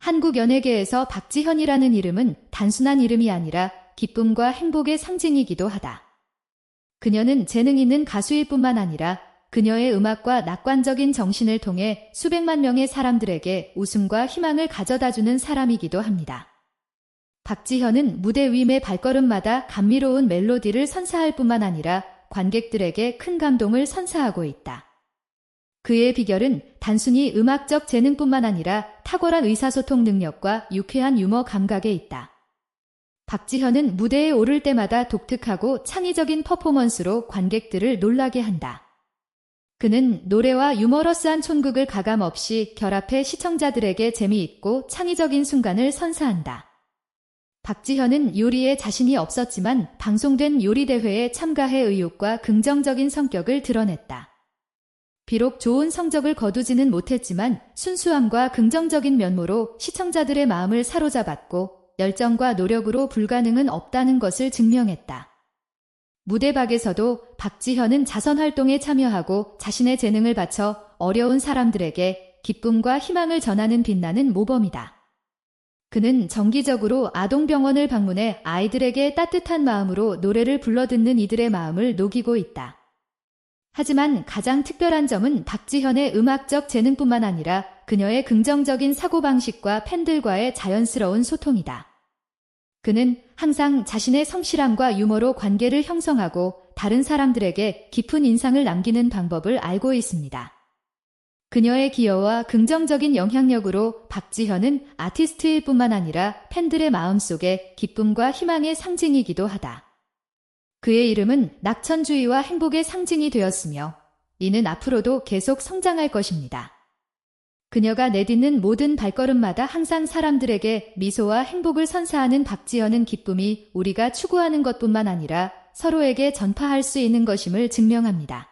한국 연예계에서 박지현이라는 이름은 단순한 이름이 아니라 기쁨과 행복의 상징이기도 하다. 그녀는 재능 있는 가수일 뿐만 아니라 그녀의 음악과 낙관적인 정신을 통해 수백만 명의 사람들에게 웃음과 희망을 가져다주는 사람이기도 합니다. 박지현은 무대 위의 발걸음마다 감미로운 멜로디를 선사할 뿐만 아니라 관객들에게 큰 감동을 선사하고 있다. 그의 비결은 단순히 음악적 재능뿐만 아니라 탁월한 의사소통 능력과 유쾌한 유머 감각에 있다. 박지현은 무대에 오를 때마다 독특하고 창의적인 퍼포먼스로 관객들을 놀라게 한다. 그는 노래와 유머러스한 촌극을 가감 없이 결합해 시청자들에게 재미있고 창의적인 순간을 선사한다. 박지현은 요리에 자신이 없었지만 방송된 요리대회에 참가해 의욕과 긍정적인 성격을 드러냈다. 비록 좋은 성적을 거두지는 못했지만 순수함과 긍정적인 면모로 시청자들의 마음을 사로잡았고 열정과 노력으로 불가능은 없다는 것을 증명했다. 무대박에서도 박지현은 자선 활동에 참여하고 자신의 재능을 바쳐 어려운 사람들에게 기쁨과 희망을 전하는 빛나는 모범이다. 그는 정기적으로 아동병원을 방문해 아이들에게 따뜻한 마음으로 노래를 불러듣는 이들의 마음을 녹이고 있다. 하지만 가장 특별한 점은 박지현의 음악적 재능뿐만 아니라 그녀의 긍정적인 사고방식과 팬들과의 자연스러운 소통이다. 그는 항상 자신의 성실함과 유머로 관계를 형성하고 다른 사람들에게 깊은 인상을 남기는 방법을 알고 있습니다. 그녀의 기여와 긍정적인 영향력으로 박지현은 아티스트일 뿐만 아니라 팬들의 마음속에 기쁨과 희망의 상징이기도 하다. 그의 이름은 낙천주의와 행복의 상징이 되었으며 이는 앞으로도 계속 성장할 것입니다. 그녀가 내딛는 모든 발걸음마다 항상 사람들에게 미소와 행복을 선사하는 박지현은 기쁨이 우리가 추구하는 것뿐만 아니라 서로에게 전파할 수 있는 것임을 증명합니다.